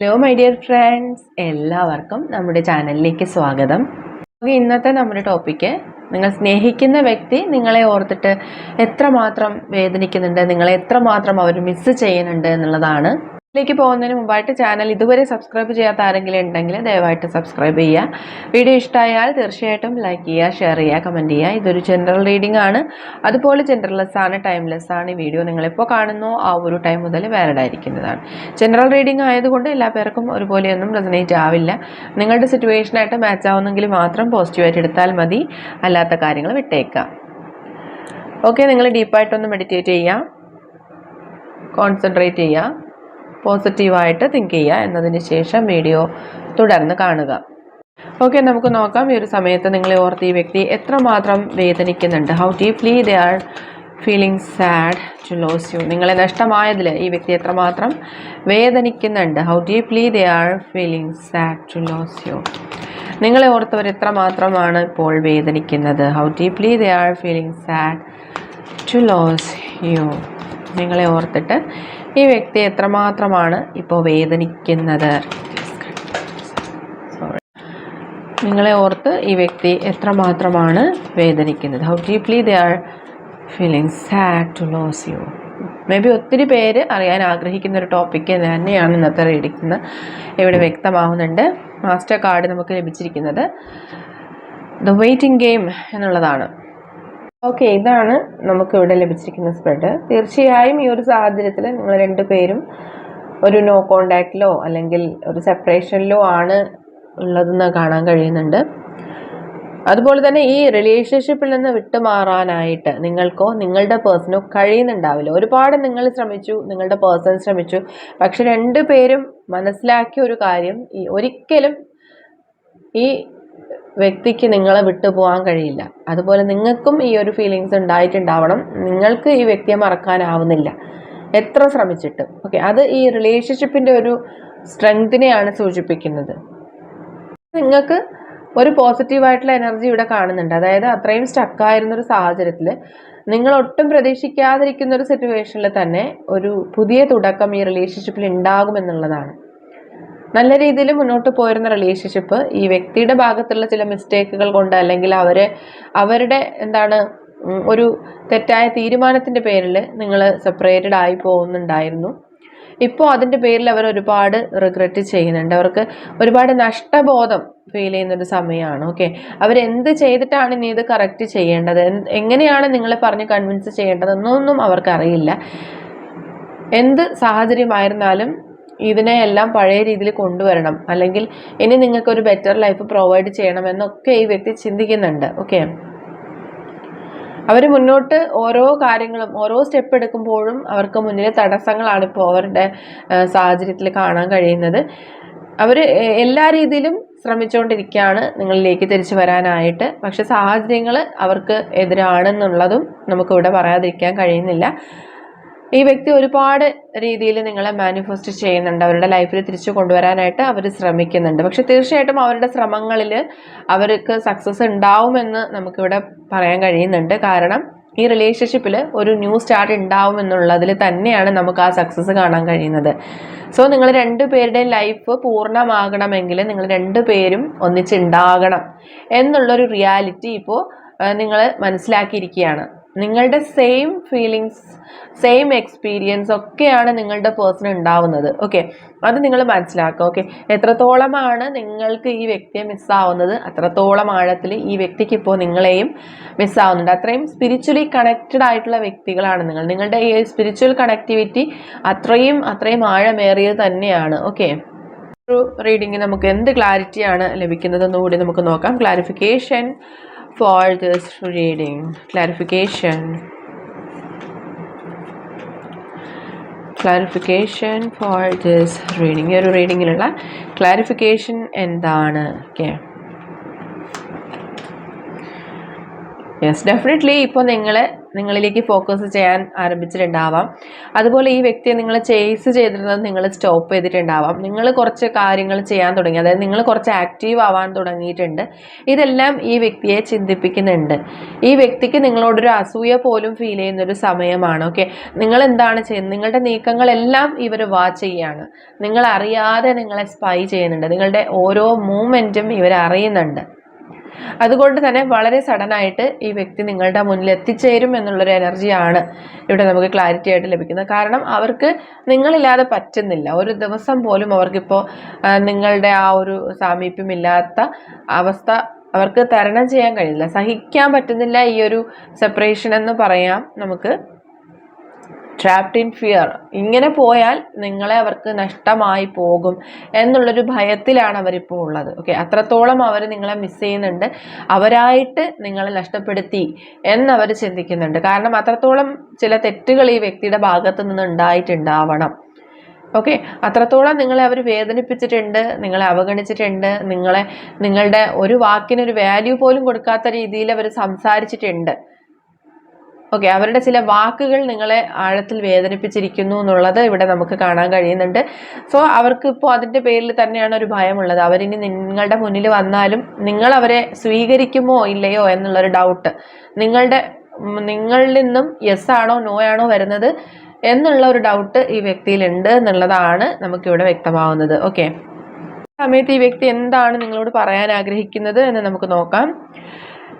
Hello my dear friends എല്ലാവർക്കും നമ്മുടെ ചാനലിലേക്ക് സ്വാഗതം. ഇന്നത്തെ നമ്മുടെ ടോപ്പിക്ക് നിങ്ങൾ സ്നേഹിക്കുന്ന വ്യക്തി നിങ്ങളെ ഓർത്തിട്ട് എത്രമാത്രം വേദനിക്കുന്നുണ്ട് നിങ്ങളെ എത്രമാത്രം അവർ മിസ്സ് ചെയ്യുന്നുണ്ട് എന്നുള്ളതാണ് ഇതിലേക്ക് പോകുന്നതിന് മുമ്പായിട്ട് ചാനൽ ഇതുവരെ സബ്സ്ക്രൈബ് ചെയ്യാത്ത ആരെങ്കിലും ഉണ്ടെങ്കിൽ ദയവായിട്ട് സബ്സ്ക്രൈബ് ചെയ്യുക. വീഡിയോ ഇഷ്ടമായാൽ തീർച്ചയായിട്ടും ലൈക്ക് ചെയ്യുക ഷെയർ ചെയ്യുക കമന്റ് ചെയ്യുക. ഇതൊരു ജനറൽ റീഡിംഗ് ആണ്. അതുപോലെ ജനറൽലെസ് ആണ് ടൈംലെസ് ആണ്. ഈ വീഡിയോ നിങ്ങളിപ്പോൾ കാണുന്നു. ആ ഒരു ടൈം മുതൽ വാലഡ് ആയിരിക്കുന്നതാണ്. ജനറൽ റീഡിംഗ് ആയതുകൊണ്ട് എല്ലാ പേർക്കും ഒരുപോലെയൊന്നും റെസനേറ്റ് ആവില്ല. നിങ്ങളുടെ സിറ്റുവേഷനായിട്ട് മാച്ച് ആവുന്നെങ്കിൽ മാത്രം പോസിറ്റീവായിട്ട് എടുത്താൽ മതി. അല്ലാത്ത കാര്യങ്ങൾ വിട്ടേക്കാം ഓക്കെ നിങ്ങൾ ഡീപ്പായിട്ടൊന്ന് മെഡിറ്റേറ്റ് ചെയ്യുക. കോൺസെൻട്രേറ്റ് ചെയ്യുക. പോസിറ്റീവായിട്ട് തിങ്ക് ചെയ്യുക. എന്നതിന് ശേഷം വീഡിയോ തുടർന്ന് കാണുക. ഓക്കെ നമുക്ക് നോക്കാം. ഈ ഒരു സമയത്ത് നിങ്ങളെ ഓർത്ത് ഈ വ്യക്തി എത്രമാത്രം വേദനിക്കുന്നുണ്ട്. How deeply they are feeling sad to lose you നിങ്ങളെ നഷ്ടമായതിൽ ഈ വ്യക്തി എത്രമാത്രം വേദനിക്കുന്നുണ്ട്. How deeply they are feeling sad to lose you നിങ്ങളെ ഓർത്തവർ എത്രമാത്രമാണ് ഇപ്പോൾ വേദനിക്കുന്നത്. How deeply they are feeling sad to lose you നിങ്ങളെ ഓർത്തിട്ട് ഈ വ്യക്തി എത്രമാത്രമാണ് ഇപ്പോൾ വേദനിക്കുന്നത്? നിങ്ങളെ ഓർത്ത് ഈ വ്യക്തി എത്രമാത്രമാണ് വേദനിക്കുന്നത്? How deeply they are feeling sad to lose you maybe ഒത്തിരി പേര് അറിയാൻ ആഗ്രഹിക്കുന്ന ഒരു ടോപ്പിക്ക് തന്നെയാണ് ഇന്നത്തെ റീഡിക്കുന്ന ഇവിടെ വ്യക്തമാവുന്നുണ്ട്. മാസ്റ്റർ കാർഡ് നമുക്ക് ലഭിച്ചിരിക്കുന്നത് ദ വെയിറ്റിംഗ് ഗെയിം എന്നുള്ളതാണ്. ഓക്കെ ഇതാണ് നമുക്ക് ഇവിടെ ലഭിച്ചിരിക്കുന്ന സ്പ്രെഡ് തീർച്ചയായും ഈ ഒരു സാഹചര്യത്തിൽ നിങ്ങൾ രണ്ടുപേരും ഒരു നോ കോണ്ടാക്റ്റിലോ അല്ലെങ്കിൽ ഒരു സെപ്പറേഷനിലോ ആണ് ഉള്ളതെന്ന് കാണാൻ കഴിയുന്നുണ്ട്. അതുപോലെ തന്നെ ഈ റിലേഷൻഷിപ്പിൽ നിന്ന് വിട്ടുമാറാനായിട്ട് നിങ്ങൾക്കോ നിങ്ങളുടെ പേഴ്സണോ കഴിയുന്നുണ്ടാവില്ല. ഒരുപാട് നിങ്ങൾ ശ്രമിച്ചു നിങ്ങളുടെ പേഴ്സൺ ശ്രമിച്ചു. പക്ഷെ രണ്ടുപേരും മനസ്സിലാക്കിയ ഒരു കാര്യം ഈ ഒരിക്കലും ഈ വ്യക്തിക്ക് നിങ്ങളെ വിട്ടു പോകാൻ കഴിയില്ല. അതുപോലെ നിങ്ങൾക്കും ഈ ഒരു ഫീലിങ്സ് ഉണ്ടായിട്ടുണ്ടാവണം. നിങ്ങൾക്ക് ഈ വ്യക്തിയെ മറക്കാനാവുന്നില്ല. എത്ര ശ്രമിച്ചിട്ടും. ഓക്കെ അത് ഈ റിലേഷൻഷിപ്പിന്റെ ഒരു സ്ട്രെങ്തിനെയാണ് സൂചിപ്പിക്കുന്നത്. നിങ്ങൾക്ക് ഒരു പോസിറ്റീവായിട്ടുള്ള എനർജി ഇവിടെ കാണുന്നുണ്ട്. അതായത് അത്രയും സ്റ്റക്കായിരുന്ന ഒരു സാഹചര്യത്തിൽ നിങ്ങൾ ഒട്ടും പ്രതീക്ഷിക്കാതിരിക്കുന്ന ഒരു സിറ്റുവേഷനിൽ തന്നെ ഒരു പുതിയ തുടക്കം ഈ റിലേഷൻഷിപ്പിൽ ഉണ്ടാകുമെന്നുള്ളതാണ് നല്ല രീതിയിൽ മുന്നോട്ട് പോയിരുന്ന റിലേഷൻഷിപ്പ് ഈ വ്യക്തിയുടെ ഭാഗത്തുള്ള ചില മിസ്റ്റേക്കുകൾ കൊണ്ട് അല്ലെങ്കിൽ അവരെ അവരുടെ എന്താണ് ഒരു തെറ്റായ തീരുമാനത്തിന്റെ പേരിൽ നിങ്ങൾ സെപ്പറേറ്റഡ് ആയി പോകുന്നുണ്ടായിരുന്നു. ഇപ്പോൾ അതിന്റെ പേരിൽ അവർ ഒരുപാട് റിഗ്രറ്റ് ചെയ്യുന്നുണ്ട്. അവർക്ക് ഒരുപാട് നഷ്ടബോധം ഫീൽ ചെയ്യുന്ന ഒരു സമയമാണ്. ഓക്കെ അവരെന്ത് ചെയ്തിട്ടാണ് ഇനി ഇത് കറക്റ്റ് ചെയ്യേണ്ടത്? എങ്ങനെയാണ് നിങ്ങളെ പറഞ്ഞ് കൺവിൻസ് ചെയ്യേണ്ടതെന്നൊന്നും അവർക്കറിയില്ല എന്ത് സാഹചര്യമായിരുന്നാലും ഇതിനെയെല്ലാം പഴയ രീതിയിൽ കൊണ്ടുവരണം. അല്ലെങ്കിൽ ഇനി നിങ്ങൾക്ക് ഒരു ബെറ്റർ ലൈഫ് പ്രൊവൈഡ് ചെയ്യണമെന്നൊക്കെ ഈ വ്യക്തി ചിന്തിക്കുന്നുണ്ട്. ഓക്കെ അവർ മുന്നോട്ട് ഓരോ കാര്യങ്ങളും ഓരോ സ്റ്റെപ്പ് എടുക്കുമ്പോഴും അവർക്ക് മുന്നിൽ തടസ്സങ്ങളാണ് ഇപ്പോൾ അവരുടെ സാഹചര്യത്തിൽ കാണാൻ കഴിയുന്നത്. അവർ എല്ലാ രീതിയിലും ശ്രമിച്ചുകൊണ്ടിരിക്കുകയാണ് നിങ്ങളിലേക്ക് തിരിച്ചു വരാനായിട്ട്. പക്ഷെ സാഹചര്യങ്ങൾ അവർക്ക് എതിരാണെന്നുള്ളതും നമുക്കിവിടെ പറയാതിരിക്കാൻ കഴിയുന്നില്ല. ഈ വ്യക്തി ഒരുപാട് രീതിയിൽ നിങ്ങളെ മാനിഫെസ്റ്റ് ചെയ്യുന്നുണ്ട്. അവരുടെ ലൈഫിൽ തിരിച്ചു കൊണ്ടുവരാനായിട്ട് അവർ ശ്രമിക്കുന്നുണ്ട്. പക്ഷെ തീർച്ചയായിട്ടും അവരുടെ ശ്രമങ്ങളിൽ അവർക്ക് സക്സസ് ഉണ്ടാവുമെന്ന് നമുക്കിവിടെ പറയാൻ കഴിയുന്നുണ്ട്. കാരണം ഈ റിലേഷൻഷിപ്പിൽ ഒരു ന്യൂ സ്റ്റാർട്ട് ഉണ്ടാവും എന്നുള്ളതിൽ തന്നെയാണ് നമുക്ക് ആ സക്സസ് കാണാൻ കഴിയുന്നത്. സോ നിങ്ങൾ രണ്ടുപേരുടെയും ലൈഫ് പൂർണമാകണമെങ്കിൽ നിങ്ങൾ രണ്ടുപേരും ഒന്നിച്ചുണ്ടാകണം എന്നുള്ളൊരു റിയാലിറ്റി ഇപ്പോൾ നിങ്ങൾ മനസ്സിലാക്കിയിരിക്കുകയാണ്. നിങ്ങളുടെ സെയിം ഫീലിങ്സ് സെയിം എക്സ്പീരിയൻസ് ഒക്കെയാണ് നിങ്ങളുടെ പേഴ്സൺ ഉണ്ടാവുന്നത്. ഓക്കെ അത് നിങ്ങൾ മനസ്സിലാക്കുക. ഓക്കെ എത്രത്തോളമാണ് നിങ്ങൾക്ക് ഈ വ്യക്തിയെ മിസ്സാവുന്നത് അത്രത്തോളം ആഴത്തിൽ ഈ വ്യക്തിക്ക് ഇപ്പോൾ നിങ്ങളെയും മിസ്സാവുന്നുണ്ട് അത്രയും സ്പിരിച്വലി കണക്റ്റഡ് ആയിട്ടുള്ള വ്യക്തികളാണ് നിങ്ങൾ. നിങ്ങളുടെ ഈ സ്പിരിച്വൽ കണക്ടിവിറ്റി അത്രയും അത്രയും ആഴമേറിയത് തന്നെയാണ്. ഓക്കെ ഒരു റീഡിങ് നമുക്ക് എന്ത് ക്ലാരിറ്റിയാണ് ലഭിക്കുന്നതെന്ന് കൂടി നമുക്ക് നോക്കാം. Clarification for this reading. Clarification. Clarification for this reading ഈ ഒരു റീഡിങ്ങിലുള്ള ക്ലാരിഫിക്കേഷൻ എന്താണ് ഓക്കെ യെസ് ഡെഫിനറ്റ്ലി ഇപ്പോൾ നിങ്ങൾ നിങ്ങളിലേക്ക് ഫോക്കസ് ചെയ്യാൻ ആരംഭിച്ചിട്ടുണ്ടാവാം. അതുപോലെ ഈ വ്യക്തിയെ നിങ്ങൾ ചേസ് ചെയ്തിരുന്നത് നിങ്ങൾ സ്റ്റോപ്പ് ചെയ്തിട്ടുണ്ടാവാം. നിങ്ങൾ കുറച്ച് കാര്യങ്ങൾ ചെയ്യാൻ തുടങ്ങി. അതായത് നിങ്ങൾ കുറച്ച് ആക്റ്റീവ് ആവാൻ തുടങ്ങിയിട്ടുണ്ട്. ഇതെല്ലാം ഈ വ്യക്തിയെ ചിന്തിപ്പിക്കുന്നുണ്ട്. ഈ വ്യക്തിക്ക് നിങ്ങളോടൊരു അസൂയ പോലും ഫീൽ ചെയ്യുന്ന ഒരു സമയമാണ്. ഓക്കെ നിങ്ങൾ എന്താണ് ചെയ്യുന്നത്? നിങ്ങളുടെ നീക്കങ്ങളെല്ലാം ഇവർ വാച്ച് ചെയ്യാണ്. നിങ്ങൾ അറിയാതെ നിങ്ങളെ സ്പൈ ചെയ്യുന്നുണ്ട്. നിങ്ങളുടെ ഓരോ മൂവ്മെന്റും ഇവർ അറിയുന്നുണ്ട്. അതുകൊണ്ട് തന്നെ വളരെ സഡനായിട്ട് ഈ വ്യക്തി നിങ്ങളുടെ മുന്നിൽ എത്തിച്ചേരും എന്നുള്ളൊരു എനർജിയാണ് ഇവിടെ നമുക്ക് ക്ലാരിറ്റി ആയിട്ട് ലഭിക്കുന്നത്. കാരണം അവർക്ക് നിങ്ങളില്ലാതെ പറ്റുന്നില്ല. ഒരു ദിവസം പോലും അവർക്കിപ്പോൾ നിങ്ങളുടെ ആ ഒരു സാമീപ്യമില്ലാത്ത അവസ്ഥ അവർക്ക് തരണം ചെയ്യാൻ കഴിയില്ല. സഹിക്കാൻ പറ്റുന്നില്ല ഈ ഒരു സെപ്പറേഷൻ എന്ന് പറയാം നമുക്ക്. ട്രാപ്ഡ് ഇൻ ഫിയർ ഇങ്ങനെ പോയാൽ നിങ്ങളെ അവർക്ക് നഷ്ടമായി പോകും എന്നുള്ളൊരു ഭയത്തിലാണ് അവരിപ്പോൾ ഉള്ളത്. ഓക്കെ അത്രത്തോളം അവർ നിങ്ങളെ മിസ് ചെയ്യുന്നുണ്ട്. അവരായിട്ട് നിങ്ങളെ നഷ്ടപ്പെടുത്തി എന്നവർ ചിന്തിക്കുന്നുണ്ട്. കാരണം അത്രത്തോളം ചില തെറ്റുകൾ ഈ വ്യക്തിയുടെ ഭാഗത്തു നിന്ന് ഉണ്ടായിട്ടുണ്ടാവണം. ഓക്കെ അത്രത്തോളം നിങ്ങളെ അവർ വേദനിപ്പിച്ചിട്ടുണ്ട് നിങ്ങളെ അവഗണിച്ചിട്ടുണ്ട് നിങ്ങളെ നിങ്ങളുടെ ഒരു വാക്കിനൊരു വാല്യൂ പോലും കൊടുക്കാത്ത രീതിയിൽ അവർ സംസാരിച്ചിട്ടുണ്ട്. ഓക്കെ അവരുടെ ചില വാക്കുകൾ നിങ്ങളെ ആഴത്തിൽ വേദനിപ്പിച്ചിരിക്കുന്നു എന്നുള്ളത് ഇവിടെ നമുക്ക് കാണാൻ കഴിയുന്നുണ്ട്. സോ അവർക്ക് ഇപ്പോൾ അതിന്റെ പേരിൽ തന്നെയാണ് ഒരു ഭയമുള്ളത്. അവരിനി നിങ്ങളുടെ മുന്നിൽ വന്നാലും നിങ്ങൾ അവരെ സ്വീകരിക്കുമോ ഇല്ലയോ എന്നുള്ളൊരു ഡൗട്ട് നിങ്ങളുടെ നിങ്ങളിൽ നിന്നും യെസ് ആണോ നോ ആണോ വരുന്നത് എന്നുള്ള ഒരു ഡൗട്ട് ഈ വ്യക്തിയിലുണ്ട് എന്നുള്ളതാണ് നമുക്കിവിടെ വ്യക്തമാവുന്നത്. ഓക്കെ സമയത്ത് ഈ വ്യക്തി എന്താണ് നിങ്ങളോട് പറയാൻ ആഗ്രഹിക്കുന്നത് എന്ന് നമുക്ക് നോക്കാം.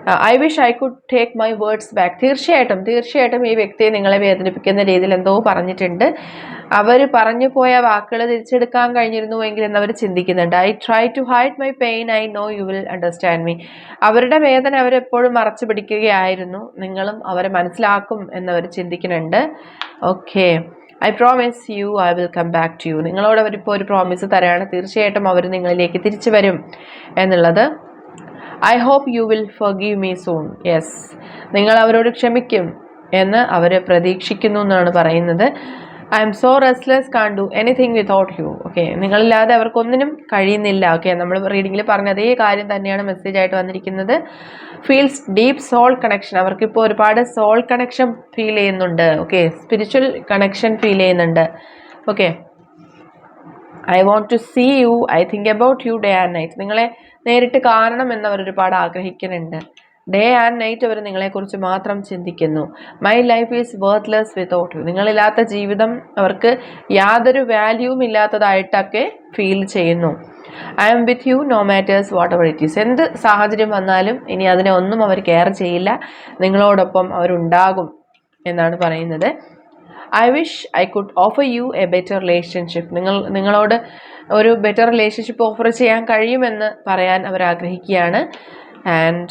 I wish I could take my words back തീർച്ചയായിട്ടും തീർച്ചയായിട്ടും ഈ വ്യക്തിയെ നിങ്ങളെ വേദനിപ്പിക്കുന്ന രീതിയിൽ എന്തോ പറഞ്ഞിട്ടുണ്ട്. അവർ പറഞ്ഞു പോയ വാക്കുകൾ തിരിച്ചെടുക്കാൻ കഴിഞ്ഞിരുന്നു എങ്കിൽ എന്നവർ ചിന്തിക്കുന്നുണ്ട്. I try to hide my pain I know you will understand me അവരുടെ വേദന അവരെപ്പോഴും മറച്ചു പിടിക്കുകയായിരുന്നു. നിങ്ങളും അവരെ മനസ്സിലാക്കും എന്നവർ ചിന്തിക്കുന്നുണ്ട്. Okay I promise you I will come back to you നിങ്ങളോട് അവരിപ്പോൾ ഒരു പ്രോമിസ് തരാണ്. തീർച്ചയായിട്ടും അവർ നിങ്ങളിലേക്ക് തിരിച്ചു വരും എന്നുള്ളത് I hope you will forgive me soon. Yes. നിങ്ങൾ അവരോട് ക്ഷമിക്കും എന്ന് അവർ പ്രതീക്ഷിക്കുന്നു എന്നാണ് പറയുന്നത്. I'm so restless can't do anything without you. Okay. നിങ്ങളില്ലാതെ അവർക്കൊന്നിനും കഴിയുന്നില്ല. ഓക്കെ. നമ്മൾ റീഡിങ്ങിൽ പറഞ്ഞ അതേ കാര്യം തന്നെയാണ് മെസ്സേജ് ആയിട്ട് വന്നിരിക്കുന്നത്. Feels deep soul connection. അവർക്കിപ്പോൾ ഒരുപാട് സോൾ കണക്ഷൻ ഫീൽ ചെയ്യുന്നുണ്ട്. ഓക്കെ. സ്പിരിച്വൽ കണക്ഷൻ ഫീൽ ചെയ്യുന്നുണ്ട്. Okay. I want to see you. I think about you day and night. നിങ്ങളെ നേരിട്ട് കാണണം എന്നവർ ഒരുപാട് ആഗ്രഹിക്കുന്നുണ്ട്. ഡേ ആൻഡ് നൈറ്റ് അവർ നിങ്ങളെക്കുറിച്ച് മാത്രം ചിന്തിക്കുന്നു. My life is worthless without you നിങ്ങളില്ലാത്ത ജീവിതം അവർക്ക് യാതൊരു വാല്യൂവും ഇല്ലാത്തതായിട്ടൊക്കെ ഫീൽ ചെയ്യുന്നു. I'm with you no matters whatever it is എന്ത് സാഹചര്യം വന്നാലും ഇനി അതിനെ ഒന്നും അവർ കെയർ ചെയ്യില്ല. നിങ്ങളോടൊപ്പം അവരുണ്ടാകും എന്നാണ് പറയുന്നത്. I wish I could offer you a better relationship നിങ്ങൾ നിങ്ങളോട് ഒരു ബെറ്റർ റിലേഷൻഷിപ്പ് ഓഫർ ചെയ്യാൻ കഴിയുമെന്ന് പറയാൻ അവർ ആഗ്രഹിക്കുകയാണ്. And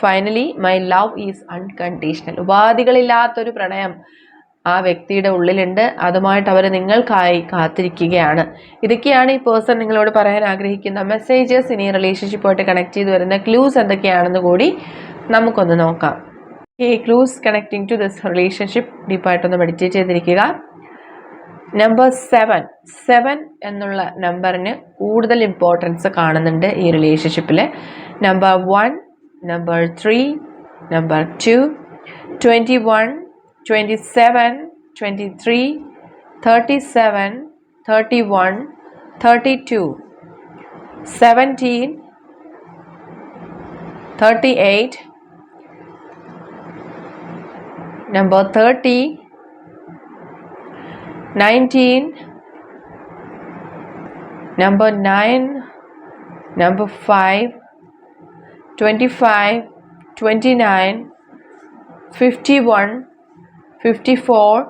finally my love is unconditional ഉപാധികളില്ലാത്തൊരു പ്രണയം ആ വ്യക്തിയുടെ ഉള്ളിലുണ്ട്. അതുമായിട്ട് അവർ നിങ്ങൾക്കായി കാത്തിരിക്കുകയാണ്. ഇതൊക്കെയാണ് ഈ പേഴ്സൺ നിങ്ങളോട് പറയാൻ ആഗ്രഹിക്കുന്ന മെസ്സേജസ് ഇനി റിലേഷൻഷിപ്പുമായിട്ട് കണക്ട് ചെയ്ത് വരുന്ന ക്ലൂസ് എന്തൊക്കെയാണെന്ന് കൂടി നമുക്കൊന്ന് നോക്കാം. ഈ clues connecting to this relationship ഡീപ്പായിട്ടൊന്ന് meditate ചെയ്തിരിക്കുക. നമ്പർ സെവൻ സെവൻ എന്നുള്ള നമ്പറിന് കൂടുതൽ ഇമ്പോർട്ടൻസ് കാണുന്നുണ്ട് ഈ റിലേഷൻഷിപ്പിൽ number one number three number two twenty one twenty seven twenty three thirty seven thirty one thirty two seventeen thirty eight number 30 19 number 9 number 5 25 29 51 54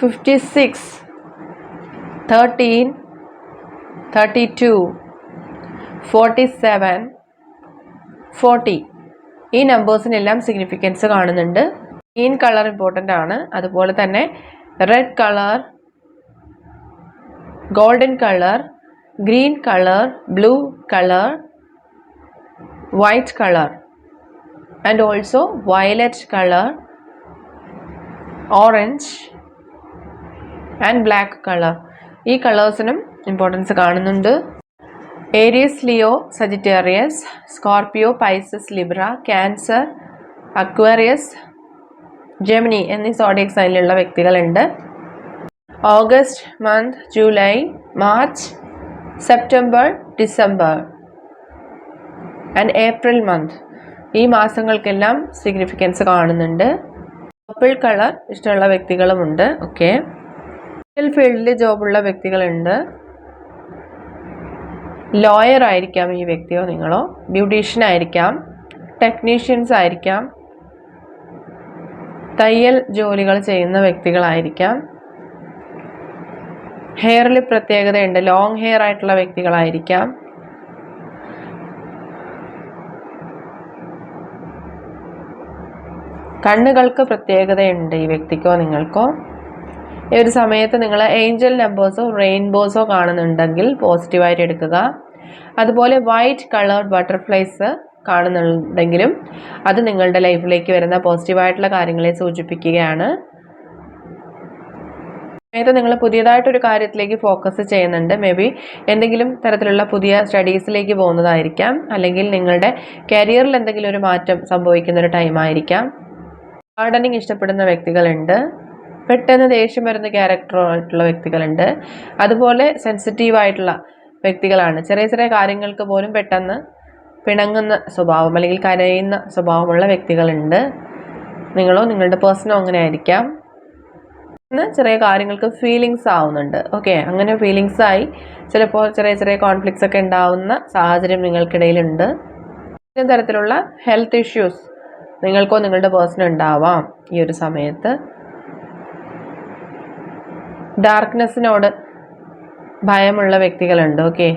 56 13 32 47 40 ഈ നമ്പേഴ്സിനെല്ലാം significance കാണുന്നുണ്ട്. ഗ്രീൻ കളർ ഇമ്പോർട്ടന്റ് ആണ്. അതുപോലെ തന്നെ red colour golden colour green colour blue colour white colour and also violet colour orange and black colour ഈ കളേഴ്സിനും importance കാണുന്നുണ്ട്. Aries Leo Sagittarius Scorpio Pisces Libra Cancer Aquarius Gemini എന്നീ zodiac സൈനിലുള്ള വ്യക്തികളുണ്ട്. August month July March September December and April month ഈ മാസങ്ങൾക്കെല്ലാം significance കാണുന്നുണ്ട്. Purple colour ഇഷ്ടമുള്ള വ്യക്തികളുമുണ്ട്. ഓക്കെ ഫീൽഡിൽ ജോബുള്ള വ്യക്തികളുണ്ട്. ലോയർ ആയിരിക്കാം ഈ വ്യക്തിയോ നിങ്ങളോ? ബ്യൂട്ടീഷ്യൻ ആയിരിക്കാം. ടെക്നീഷ്യൻസ് ആയിരിക്കാം. തയ്യൽ ജോലികൾ ചെയ്യുന്ന വ്യക്തികളായിരിക്കാം. ഹെയറിൽ പ്രത്യേകതയുണ്ട്. ലോങ് ഹെയർ ആയിട്ടുള്ള വ്യക്തികളായിരിക്കാം. കണ്ണുകൾക്ക് പ്രത്യേകതയുണ്ട് ഈ വ്യക്തിക്കോ നിങ്ങൾക്കോ. ഈ ഒരു സമയത്ത് നിങ്ങൾ ഏഞ്ചൽ നമ്പേഴ്സോ റെയിൻബോസോ കാണുന്നുണ്ടെങ്കിൽ പോസിറ്റീവായിട്ട് എടുക്കുക. അതുപോലെ വൈറ്റ് കളേർഡ് ബട്ടർഫ്ലൈസ് കാണുന്നുണ്ടെങ്കിലും അത് നിങ്ങളുടെ ലൈഫിലേക്ക് വരുന്ന പോസിറ്റീവായിട്ടുള്ള കാര്യങ്ങളെ സൂചിപ്പിക്കുകയാണ്. സമയത്ത് നിങ്ങൾ പുതിയതായിട്ടൊരു കാര്യത്തിലേക്ക് ഫോക്കസ് ചെയ്യുന്നുണ്ട്. മേ ബി എന്തെങ്കിലും തരത്തിലുള്ള പുതിയ സ്റ്റഡീസിലേക്ക് പോകുന്നതായിരിക്കാം. അല്ലെങ്കിൽ നിങ്ങളുടെ കരിയറിൽ എന്തെങ്കിലും ഒരു മാറ്റം സംഭവിക്കുന്ന ഒരു ടൈം ആയിരിക്കാം. ഗാർഡനിങ് ഇഷ്ടപ്പെടുന്ന വ്യക്തികളുണ്ട്. പെട്ടെന്ന് ദേഷ്യം വരുന്ന ക്യാരക്ടറായിട്ടുള്ള വ്യക്തികളുണ്ട്. അതുപോലെ സെൻസിറ്റീവ് ആയിട്ടുള്ള വ്യക്തികളാണ്. ചെറിയ ചെറിയ കാര്യങ്ങൾക്ക് പോലും പെട്ടെന്ന് പിണങ്ങുന്ന സ്വഭാവം അല്ലെങ്കിൽ കരയുന്ന സ്വഭാവമുള്ള വ്യക്തികളുണ്ട്. നിങ്ങളോ നിങ്ങളുടെ പേഴ്സണോ അങ്ങനെ ആയിരിക്കാം. ചെറിയ കാര്യങ്ങൾക്ക് ഫീലിങ്സ് ആവുന്നുണ്ട്. ഓക്കെ അങ്ങനെ ഫീലിങ്സ് ആയി ചിലപ്പോൾ ചെറിയ ചെറിയ കോൺഫ്ലിക്ട്സ് ഒക്കെ ഉണ്ടാവുന്ന സാഹചര്യം നിങ്ങൾക്കിടയിലുണ്ട്. ഇത്തരം തരത്തിലുള്ള ഹെൽത്ത് ഇഷ്യൂസ് നിങ്ങൾക്കോ നിങ്ങളുടെ പേഴ്സണോ ഉണ്ടാവാം ഈ ഒരു സമയത്ത്. ഡാർക്ക്നെസ്സിനോട് ഭയമുള്ള വ്യക്തികളുണ്ട്. ഓക്കെ